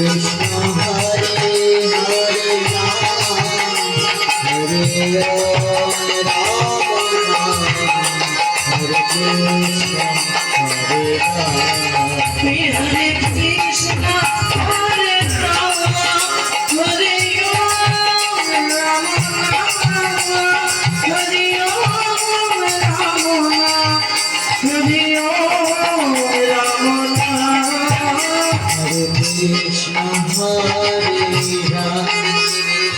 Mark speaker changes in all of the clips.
Speaker 1: Hare Hare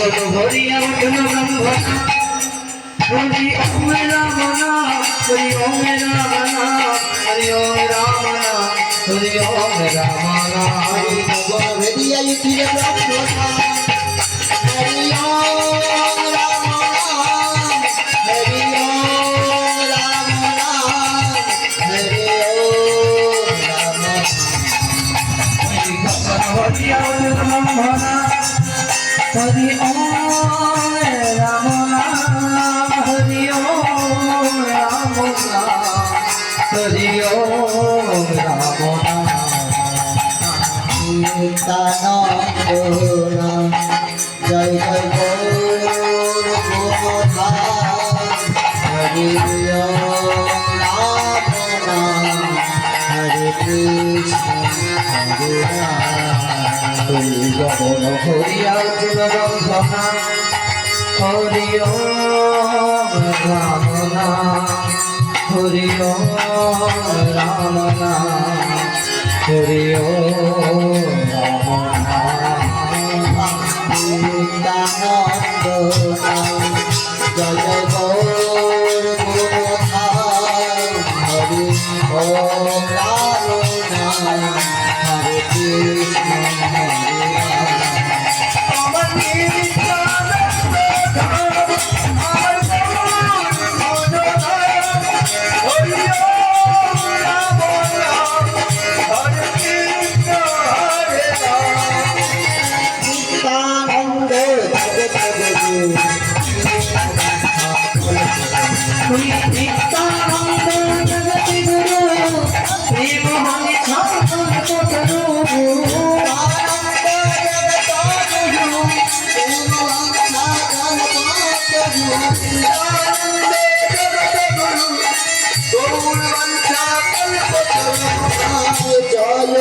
Speaker 2: Hari
Speaker 1: Bhagat Hari Arjun ব্রহ্মণা Hari ওম রামনা হরি ওম রামনা হরি ওম রামনা হরি ওম রামনা
Speaker 2: হরি ভুবন ভেদিয়া উঠিল ব্রহ্ম হরি ওম রাম রাম হরি ওম রাম রাম হরি রাম রাম,
Speaker 1: হরি হরি হরি হরি হরি
Speaker 2: নিত্যানন্দ জয় জয় হরি রাম। রাম হরে কৃষ্ণ হরে রাম।
Speaker 1: হরি গগন হরি অর্জুন হরি রামনা হরি রামনা হরি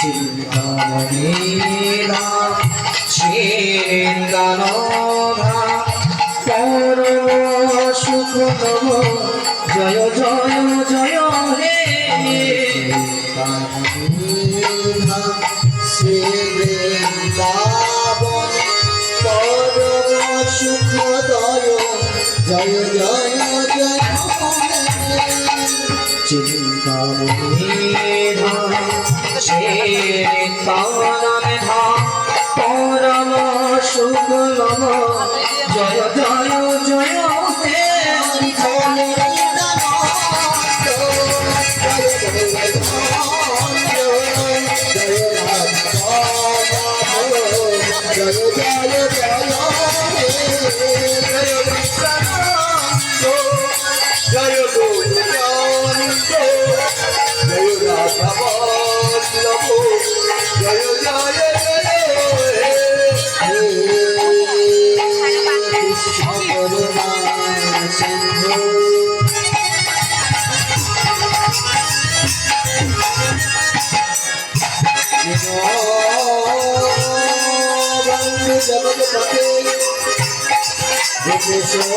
Speaker 2: চিন্তামণি
Speaker 1: চিন্তানভা পরম সুখ জয় জয় জয়, হে
Speaker 2: শ্রী বৃন্দাবন পরম সুখদয়, জয় জয় জয়
Speaker 1: পরম সুখ জয় জয় জয়
Speaker 2: জগৎপতি বিভূষণ